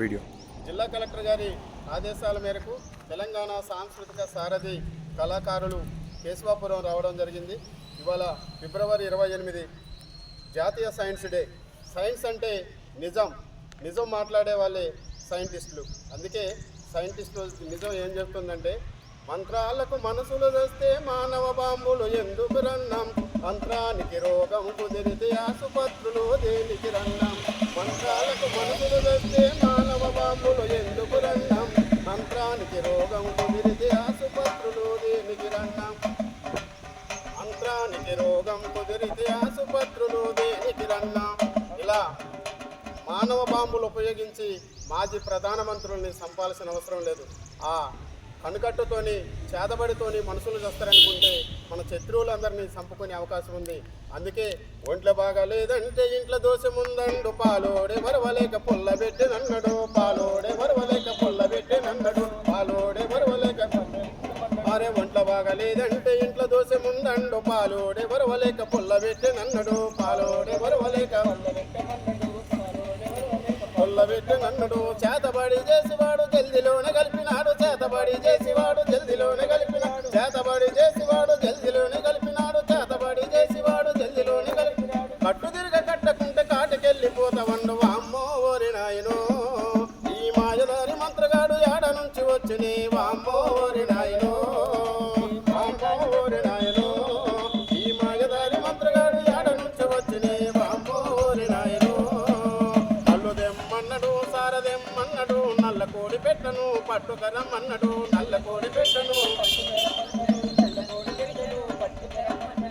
Video. జిల్లా collector గారి ఆదేశాల మేరకు తెలంగాణ సాంస్కృతిక సారథి కళాకారులు కేశవాపురం రావడం జరిగింది. ఇవాళ ఫిబ్రవరి ఇరవై ఎనిమిది జాతీయ సైన్స్ డే. సైన్స్ అంటే నిజం. నిజం మాట్లాడే వాళ్ళే సైంటిస్టులు. అందుకే సైంటిస్టులు నిజం ఏం చెప్తుందంటే మంత్రాలకు మనసులు తెస్తే మానవ బాంబులు ఎందుకు రన్నాం? మంత్రానికి రోగం కుదిరితే ఆసుపత్రులు దేనికి రన్నాం. మంత్రాలకు మనసులు తెస్తే మానవ ఎందుకు రండం మంత్రానికి రోగం కుదిరితే ఆసుపత్రులు దేనికి రండం మంత్రానికి రోగం కుదిరితే ఆసుపత్రులు దేనికి రండం ఇలా మానవ బాంబులు ఉపయోగించి మాజీ ప్రధానమంత్రుల్ని చంపాల్సిన అవసరం లేదు. ఆ కనుకట్టుతోని చేతబడితోని మనుషులు చేస్తారనుకుంటే మన శత్రువులందరినీ చంపుకునే అవకాశం ఉంది. అందుకే ఒంట్లో బాగా లేదంటే ఇంట్లో దోషముందండు పాలోడే మరవలేక పుల్ల పెట్టి నన్నడు అరే ఒంట్లో బాగా లేదంటే ఇంట్లో దోశ ముందండు పాలోడే వరవలేక పుల్ల పెట్టి నన్నడు పాలోడే మరవలేక కొల్లబెట్టి నన్నడు. చేతబడి చేసివాడు జల్దిలోనే కలిపినాడు చేతబడి చేసివాడు జల్దిలోనే కలిపినాడు. చేతబడి చేసివాడు జల్దిలోనే కలిపినాడు చేతబడి చేసివాడు జల్దిలోనే కలిపినాడు. కట్టు తిరగ కట్టకుంటే కాటికెళ్ళిపోతావండు వామ్మో ఓరి నాయనో. ఈ మాయదారి మంత్రగాడు ఏడ నుంచి వచ్చినే వామ్మో ఓరి నాయనో. దెమ్మన్నడు నల్ల కోడి పెట్టను పట్టుకరమ్మన్నడు నల్ల కోడి పెట్టను.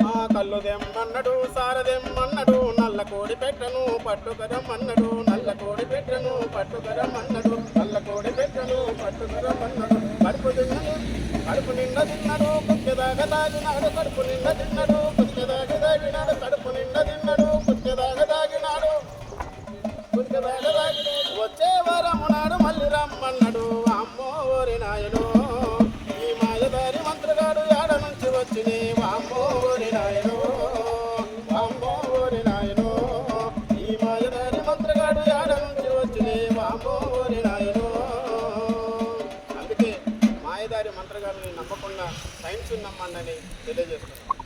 ఆ కళ్ళు దెమ్మన్నడు సారదెమ్మన్నడు నల్ల కోడి పెట్టను పట్టుకరమ్మన్నడు నల్ల కోడి పెట్టను పట్టుకరమ్మన్నడు నల్ల కోడి పెట్టను పట్టుకరమ్మన్నడు కడుపు తిన్నడు కడుపు నిండా తిన్నాడు కుక్కెదాగా తాగినాడు కడుపు నిండా తిన్నాడు కుక్కెదాగా తాగినాడు కడుపు రమ్మన్నాడు అమ్మో ఓరి ఈ మాయదారి మంత్రగాడు ఏడ నుంచి వచ్చిని అమ్మో ఓరి నాయనో. అమ్మో ఓరి ఈ మాయదారి మంత్రగాడు ఏడ నుంచి వచ్చిని అమ్మో ఓరి అందుకే మాయదారి మంత్రగాడిని నమ్మకుండా సైన్స్ నమ్మండి తెలియజేస్తున్నాను.